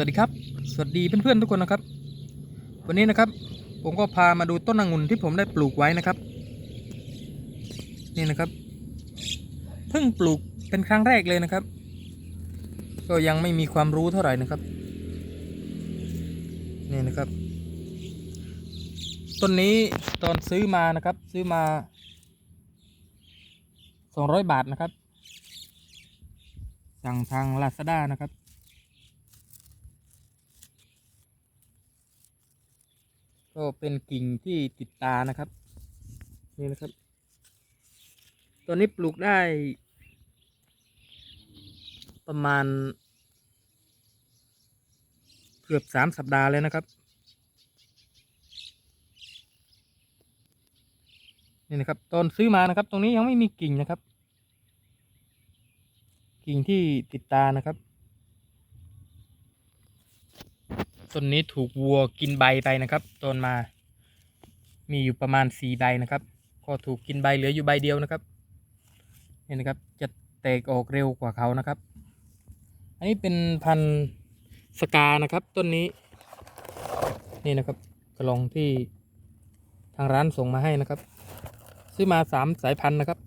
วัสดีครับ สวัสดีเพื่อนๆทุกคนนะครับ วันนี้นะครับ ผมก็พามาดูต้นองุ่นที่ผมได้ปลูกไว้นะครับ นี่นะครับ เพิ่งปลูกเป็นครั้งแรกเลยนะครับ ก็ยังไม่มีความรู้เท่าไหร่นะครับ นี่นะครับ ต้นนี้ตอนซื้อมานะครับ ซื้อมา200 บาทนะครับ สั่งทางลาซาด้านะครับ ก็เป็นกิ่งที่ติดตานะครับ นี่นะครับตัวนี้ปลูกได้ ประมาณ เกือบสามสัปดาห์แล้วนะครับ นี่นะครับตอนซื้อมานะครับ ตรงนี้ยังไม่มีกิ่งนะครับ กิ่งที่ติดตานะครับ ต้นนี้ถูกวัวกินใบไปนะครับต้นมา มีอยู่ประมาณสี่ใบนะครับ ก็ถูกกินใบเหลืออยู่ใบเดียวนะครับนี่นะครับจะแตกออกเร็วกว่าเขานะครับ อันนี้เป็นพันธุ์สกานะครับ ต้นนี้ นี่นะครับกระลองที่ทางร้านส่งมาให้นะครับ ซื้อมาสามสายพันธุ์นะครับ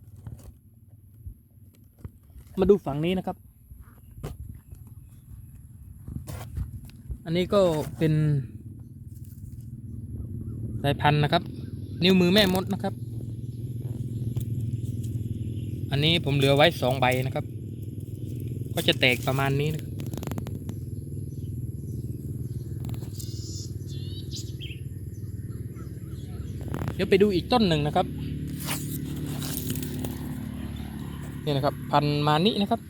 มาดูฝั่งนี้นะครับ นนี้ก็เป็นสายพันธุ์นะครับ นิ้วมือแม่มดนะครับ อันนี้ผมเหลือไว้สองใบนะครับ ก็จะแตกประมาณนี้นะครับเดี๋ยวไปดูอีกต้นหนึ่งนะครับ นี่นะครับ พันมานินะครับ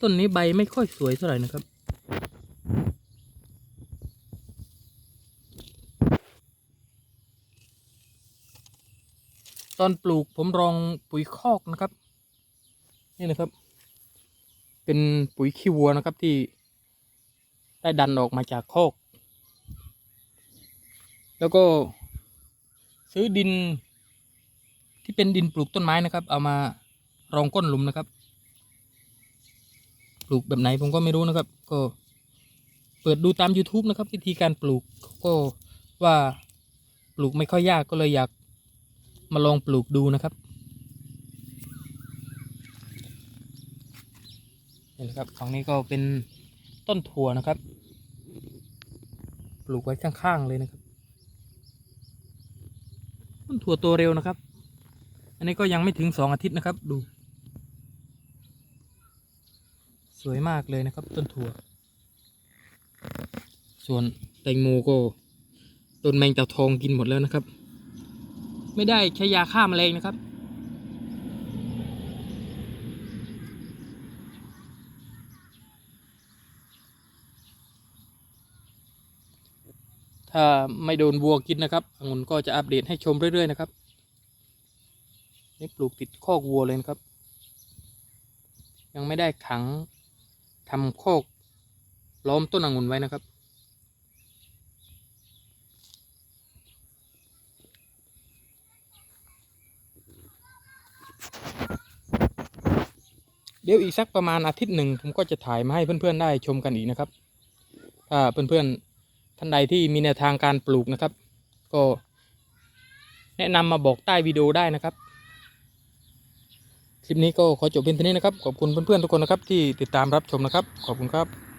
ต้นนี้ใบไม่ค่อยสวยเท่าไหร่นะครับ ตอนปลูกผมรองปุ๋ยคอกนะครับ นี่นะครับ เป็นปุ๋ยขี้วัวนะครับที่ได้ดันออกมาจากคอก แล้วก็ซื้อดินที่เป็นดินปลูกต้นไม้นะครับ เอามารองก้นหลุมนะครับ ลูกแบบไหนผมก็ไม่รู้นะครับ ก็ เปิดดูตาม YouTube นะครับ วิธีการปลูกก็ว่าปลูกไม่ค่อยยากก็เลยอยากมาลองปลูกดูนะครับนี่แหละครับฝั่งนี้ก็เป็นต้นถั่วนะครับ ปลูกไว้ข้างๆเลยนะครับ ต้นถั่วโตเร็วนะครับ อันนี้ก็ยังไม่ถึงสองอาทิตย์นะครับ ดู สวยมากเลยนะครับ ต้นถั่ว ส่วนแตงโมก็โดนแมงเต่าทองกินหมดแล้วนะครับ ไม่ได้ใช้ยาฆ่าแมลงนะครับ ถ้าไม่โดนวัวกินนะครับองุ่นก็จะอัปเดตให้ชมเรื่อยๆนะครับนี่ปลูกติดคอกวัวเลยนะครับ ยังไม่ได้ขัง ทำโคกล้อมต้นองุ่นไว้นะครับ เดี๋ยวอีกสักประมาณอาทิตย์หนึ่งผมก็จะถ่ายมาให้เพื่อนๆได้ชมกันอีกนะครับ ถ้าเพื่อนๆท่านใดที่มีแนวทางการปลูกนะครับ ก็แนะนำมาบอกใต้วิดีโอได้นะครับ คลิปนี้ก็ขอจบเพียงเท่านี้นะครับ ขอบคุณเพื่อนๆทุกคนนะครับที่ติดตามรับชมนะครับ ขอบคุณครับ